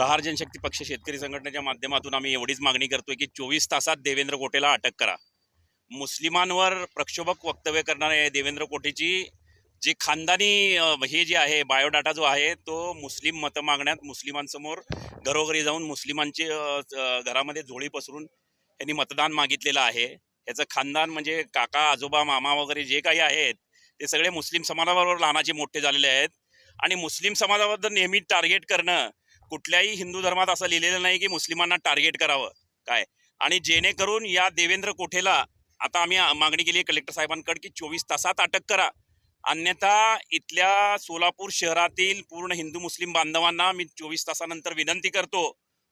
प्रहार जनशक्ती पक्ष शेतकरी संघटनेच्या माध्यमातून आम्ही एवढीच मागणी करतोय की चोवीस तासात देवेंद्र कोटेला अटक करा. मुस्लिमांवर प्रक्षोभक वक्तव्य करणारे देवेंद्र कोटेची जे खानदानी हे जे आहे बायोडाटा जो आहे तो मुस्लिम मतं मागण्यात मुस्लिमांसमोर घरोघरी जाऊन मुस्लिमांचे घरामध्ये झोळी पसरून त्यांनी मतदान मागितलेलं आहे. याचं खानदान म्हणजे काका आजोबा मामा वगैरे जे काही आहेत ते सगळे मुस्लिम समाजाबरोबर लहानाचे मोठे झालेले आहेत. आणि मुस्लिम समाजाबद्दल नेहमी टार्गेट करणं कुठल्याही हिंदू धर्मात असं लिहिलेलं नाही की मुस्लिमांना टार्गेट करावं. काय? आणि जेणेकरून या देवेंद्र कोठेला आता आम्ही मागणी केली आहे कलेक्टर साहेबांकडे की चोवीस तासात अटक करा. अन्यथा इथल्या सोलापूर शहरातील पूर्ण हिंदू मुस्लिम बांधवांना मी चोवीस तासानंतर विनंती करतो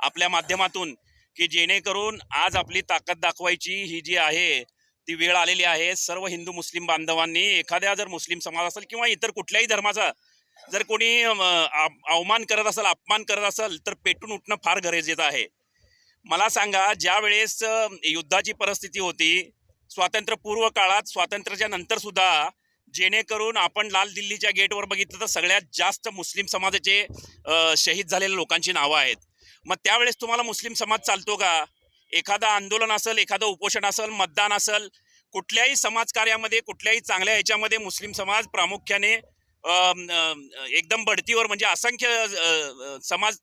आपल्या माध्यमातून की जेणेकरून आज आपली ताकद दाखवायची ही जी आहे ती वेळ आलेली आहे. सर्व हिंदू मुस्लिम बांधवांनी एखाद्या जर मुस्लिम समाज असेल किंवा इतर कुठल्याही धर्माचा जर कोणी अवमान करत असेल अपमान करत असेल तर पेटून उठणं फार गरजेचं आहे. मला सांगा ज्या वेळेस युद्धाची परिस्थिती होती स्वातंत्र्यपूर्व काळात स्वातंत्र्याच्या नंतर सुद्धा जेणेकरून आपण लाल दिल्लीच्या गेटवर बघितलं तर सगळ्यात जास्त मुस्लिम समाजाचे शहीद झालेल्या लोकांची नावं आहेत. मग त्यावेळेस तुम्हाला मुस्लिम समाज चालतो का? एखादं आंदोलन असेल एखादं उपोषण असेल मतदान असेल कुठल्याही समाजकार्यामध्ये कुठल्याही चांगल्या ह्याच्यामध्ये मुस्लिम समाज प्रामुख्याने एकदम बढतीवर म्हणजे असंख्य समाज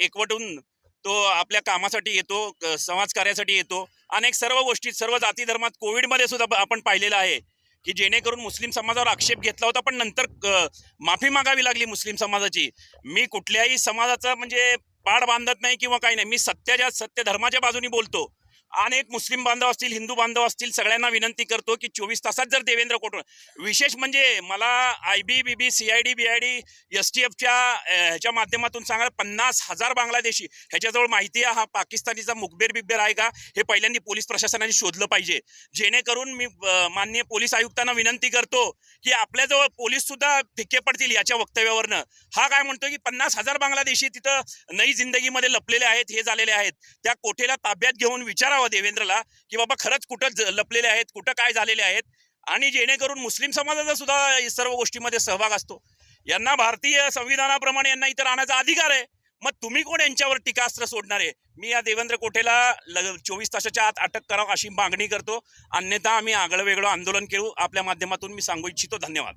एकवटून तो आपल्या कामासाठी येतो समाज समाजकार्यासाठी येतो. अनेक सर्व गोष्टी सर्व जाती धर्मात कोविडमध्ये सुद्धा आपण पाहिलेलं आहे की जेणेकरून मुस्लिम समाजावर आक्षेप घेतला होता पण नंतर क- माफी मागावी लागली मुस्लिम समाजाची. मी कुठल्याही समाजाचा म्हणजे पाड बांधत नाही किंवा काही नाही. मी सत्याच्या सत्य धर्माच्या बाजूनी बोलतो. अनेक मुस्लिम बांधव असतील हिंदू बांधव असतील सगळ्यांना विनंती करतो की चोवीस तासात जर देवेंद्र कोटून विशेष म्हणजे मला I B B B C I D B I D S T एफच्या ह्याच्या माध्यमातून सांगा पन्नास हजार बांगलादेशी ह्याच्याजवळ माहिती आहे हा पाकिस्तानीचा मुखबेर बिखबेर आहे का? हे पहिल्यांदा पोलीस प्रशासनाने शोधलं पाहिजे. जेणेकरून मी माननीय पोलीस आयुक्तांना विनंती करतो की आपल्याजवळ पोलीस सुद्धा फिक्के पडतील याच्या वक्तव्यावरनं. हा काय म्हणतो की पन्नास हजार बांगलादेशी तिथं नई जिंदगीमध्ये लपलेले आहेत हे झालेले आहेत. त्या कोठेला ताब्यात घेऊन विचारावं? देवेंद्रला की बाबा खरंच कुठं लपलेले आहेत कुठं काय झालेले आहेत आणि जेणेकरून मुस्लिम समाजाचा सुद्धा सर्व गोष्टीमध्ये सहभाग असतो. यांना भारतीय संविधानाप्रमाणे यांना इतर आणायचा अधिकार आहे. मग तुम्ही कोण यांच्यावर टीकास्त्र सोडणार आहे? मी या देवेंद्र कोठेला ल चोवीस तासाच्या आत अटक करावं अशी मागणी करतो. अन्यथा आम्ही आगळं वेगळं आंदोलन करू आपल्या माध्यमातून मी सांगू इच्छितो. धन्यवाद.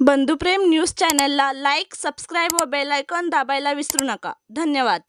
बंधुप्रेम न्यूज चॅनलला लाईक सबस्क्राईब व बेलायकॉन दाबायला विसरू नका. धन्यवाद.